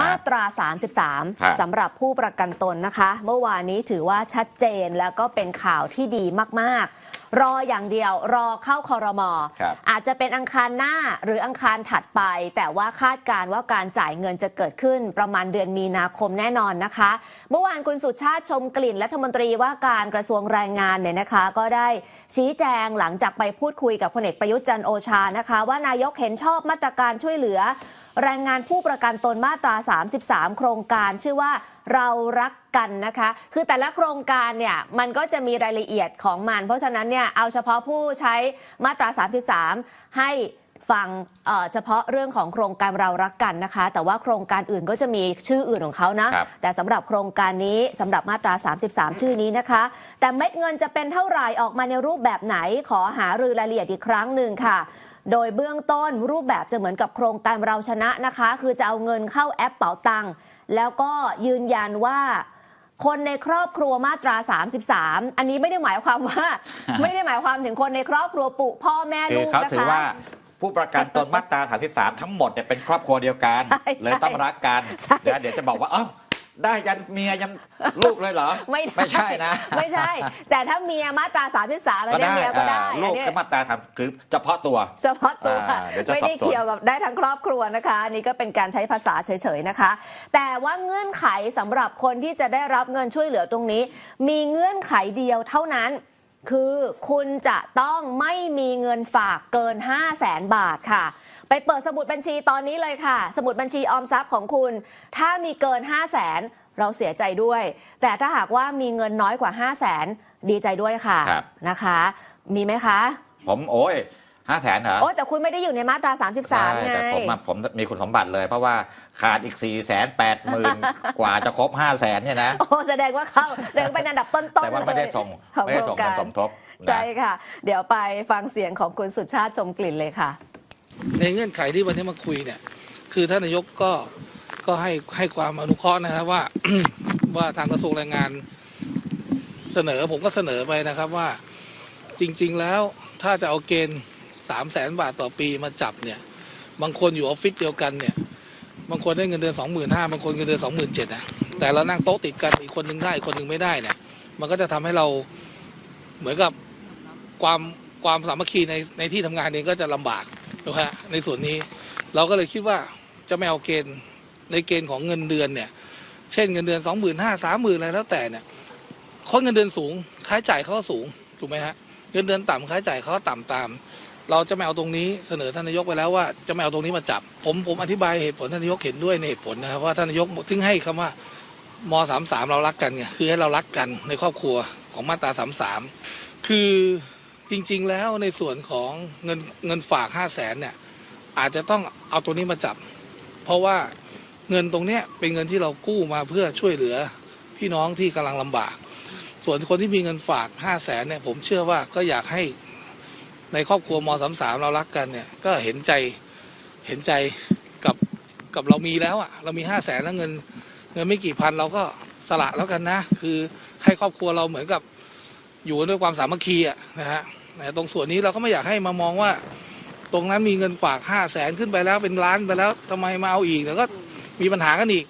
มาตราครับ33สำหรับผู้ประกันตนนะคะ เมื่อวานนี้ถือว่าชัดเจนแล้วก็เป็นข่าวที่ดีมาก ๆ รออย่างเดียว รอเข้าคอรมอครับอาจจะเป็นอังคารหน้าหรืออังคารถัดไป แต่ว่าคาดการณ์ว่าการจ่ายเงินจะเกิดขึ้นประมาณเดือนมีนาคมแน่นอนนะคะ เมื่อวานคุณสุชาติชมกลิ่นรัฐมนตรีว่าการกระทรวงแรงงานเนี่ยนะคะ ก็ได้ชี้แจงหลังจากไปพูดคุยกับพลเอกประยุทธ์จันทร์โอชานะคะ ว่านายกเห็นชอบมาตรการช่วยเหลือ แรงงานผู้ประกันตนมาตรา 33 โครงการชื่อว่าเรารัก กันนะคะ คือแต่ละโครงการเนี่ยมันก็จะมีรายละเอียดของมัน เพราะฉะนั้นเนี่ยเอาเฉพาะผู้ใช้มาตรา 33 ให้ฟังเอ่อเฉพาะเรื่องของโครงการเรารักกันนะคะ แต่ว่าโครงการอื่นก็จะมีชื่ออื่นของเขานะครับแต่สำหรับโครงการนี้สำหรับมาตรา 33 ชื่อนี้นะคะ แต่เม็ดเงินจะเป็นเท่าไหร่ออกมาในรูปแบบไหนขอหารือรายละเอียดอีกครั้งหนึ่งค่ะ โดยเบื้องต้นรูปแบบจะเหมือนกับโครงการเราชนะนะคะ คือจะเอาเงินเข้าแอปเป๋าตังค์แล้วก็ยืนยันว่า คนในครอบครัวมาตรา 33 อันนี้ไม่ได้หมายความว่า ไม่ได้หมายความถึงคนในครอบครัวปุพ่อแม่คือลูกเขานะถือคะว่าผู้ประกันตนมาตรา 33 ทั้งหมดเนี่ยเป็นครอบครัวเดียวกันใช่เลยต้องรักกันใช่เดี๋ยวเดี๋ยวจะบอกว่าเอ้า ได้ยันเมียยันลูกเลยเหรอ ไม่ได้ไม่ใช่นะ ไม่ใช่ แต่ถ้าเมียมาตรา33อันก็นี้ได้เมียก็ได้อ่าลูอักนนี้ก็มาตราทำคือเฉพาะตัว เฉพาะตัวอ่าเดี๋ยวจะไม่ได้สับสนเกี่ยวกับได้ทั้งครอบครัวนะคะอันนี่ก็เป็นการใช้ภาษาเฉยๆนะคะ แต่ว่าเงื่อนไขสำหรับคนที่จะได้รับเงินช่วยเหลือตรงนี้ มีเงื่อนไขเดียวเท่านั้นคือคุณจะต้องไม่มีเงินฝากเกิน 5 0 0แสนบาทค่ะ ไปเปิดสมุดบัญชีตอนนี้เลยค่ะ สมุดบัญชีออมทรัพย์ของคุณ ถ้ามีเกิน 5 0 0แสนเราเสียใจด้วย แต่ถ้าหากว่ามีเงินน้อยกว่า 5 0 0แสนดีใจด้วยค่ะครับนะคะ มีไหมคะ ผมโอ้ยห้าแสนเหรอ โอ้แต่คุณไม่ได้อยู่ในมาตรา 33 ไง แต่ผมอะผมมีคุณสมบัติเลย เพราะว่าขาดอีก4ี่แสนแปดหมื่นกว่าจะครบ5้าแสนเนี่ยนะ โอ้แสดงว่าเขาเดินเป็นอันดับต้นๆแต่ว่าไม่ได้เลยส่งของไม่ได้ส่งโครเงินการสมทบนะใช่ค่ะ เดี๋ยวไปฟังเสียงของคุณสุชาติชมกลิ่นเลยค่ะ ในเงื่อนไขที่วันนี้มาคุยเนี่ย คือท่านนายกก็ก็ให้ให้ความอนุเคราะห์นะครับว่าว่าทางกระทรวงแรงงานเสนอผมก็เสนอไปนะครับว่าจริง ๆแล้วถ้าจะเอาเกณฑ์สามแสนบาทต่อปีมาจับเนี่ย บางคนอยู่ออฟฟิศเดียวกันเนี่ยบางคนได้เงินเดือนสองหมื่นห้าบางคนเงินเดือนสองหมื่นเจ็ดนะแต่เรานั่งโต๊ะติดกันอีกคนหนึงได้อีกคนหนึงไม่ได้เนี่ยมันก็จะทำให้เราเหมือนกับความความสามัคคีในในที่ทำงานเองก็จะลำบาก นะฮะในส่วนนี้เราก็เลยคิดว่าจะไม่เอาเกณฑ์ในเกณฑ์ของเงินเดือนเนี่ย เช่นเงินเดือนสองหมื่นห้าสามหมื่นอะไรแล้วแต่เนี่ยคนเงินเดือนสูงค่าใช้จ่ายเขาก็สูงถูกไหมฮะเงินเดือนต่ำค่าใช้จ่ายเขาก็ต่ำตาม เราจะไม่เอาตรงนี้เสนอท่านนายกไปแล้วว่าจะไม่เอาตรงนี้มาจับ ผมผมอธิบายเหตุผลท่านนายกเห็นด้วยในเหตุผลนะครับว่าท่านนายกถึงให้คำว่ามสามสามเรารักกันไงคือให้เรารักกันในครอบครัวของมาตราสามสามคือ จริง ๆ แล้วในส่วนของเงินเงินฝากห้าแสนเนี่ย อาจจะต้องเอาตัวนี้มาจับ เพราะว่าเงินตรงเนี้ยเป็นเงินที่เรากู้มาเพื่อช่วยเหลือพี่น้องที่กำลังลำบาก ส่วนคนที่มีเงินฝากห้าแสนเนี่ย ผมเชื่อว่าก็อยากให้ในครอบครัวมสามสามเรารักกันเนี่ย ก็เห็นใจเห็นใจกับกับเรามีแล้วอะ่ะ เรามีห้าแสนแล้วเงิน เงินไม่กี่พันเราก็สละแล้วกันนะ คือให้ครอบครัวเราเหมือนกับ อยู่กันด้วยความสามัคคีอะนะฮะตรงส่วนนี้เราก็ไม่อยากให้มามองว่า ตรงนั้นมีเงินฝากห้าแสนขึ้นไปแล้วเป็นล้านไปแล้วทำไมมาเอาอีกแล้วก็มีปัญหากันอีก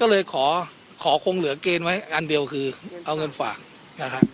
ก็เลยขอขอคงเหลือเกณฑ์ไว้ อันเดียวคือเอาเงินฝากนะครับ